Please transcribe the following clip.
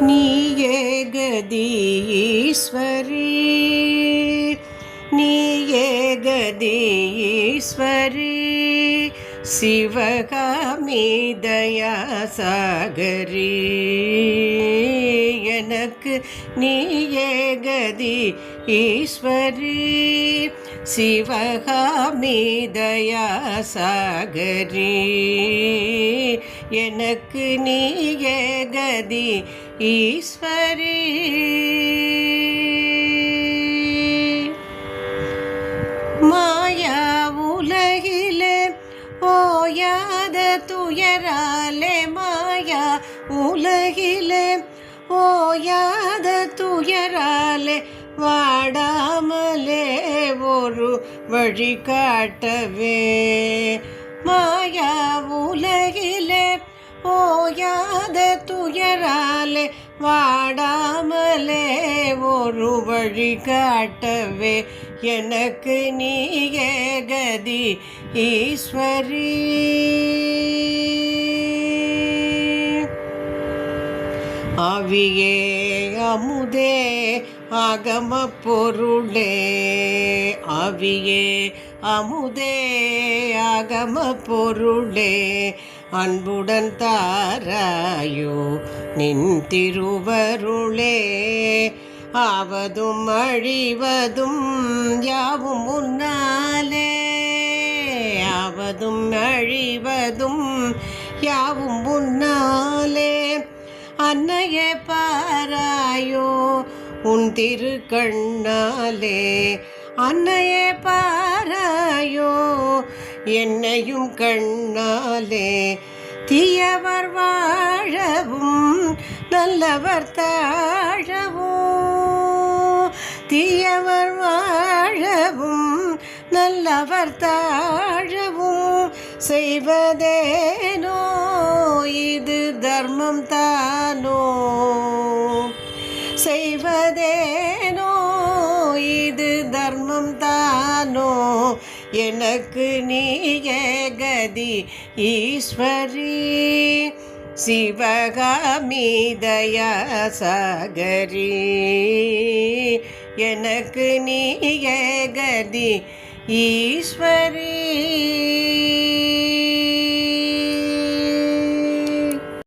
நீயே கதீஸ்வரி. நீயே கதீஸ்வரி. சிவகாமி தயாசாகரி. எனக்கு நீயே கதி ஈஸ்வரி சிவகாமி தயாசாகரி. எனக்கு நீயே கதி ஈஸ்வரி. மாயா உலகிலே ஓயாத துயராலே மாயா உலகிலே ஓயாத துயராலே வாடாமலே ஒரு வழி காட்டவே. மாயா உல ஓயாத துயராலே வாடாமலே ஒரு வழி காட்டவே எனக்கு நீயே கதி ஈஸ்வரி. அவியே அமுதே ஆகம பொருளே. அவியே அமுதே ஆகம பொருளே. அன்புடன் தாராயோ நின் திருவருளே. ஆவதும் அழிவதும் யாவும் முன்னாலே ஆவதும் அழிவதும் யாவும் முன்னாலே அன்னையே பாராயோ உன் திருக்கண்ணாலே. அன்னையே பாராயோ என்னையும் கண்ணாலே தீயவர் வாழவும் நல்லவர் தாழவும் தீயவர் வாழவும் நல்லவர் தாழவும் செய்வதேனோ? இது தர்மம் தானோ? செய்வதேனோ? இது தர்மம் தானோ? எனக்கு நீயே கதி ஈஸ்வரி. சிவகாமி தயாசாகரி. எனக்கு நீயே கதி ஈஸ்வரி.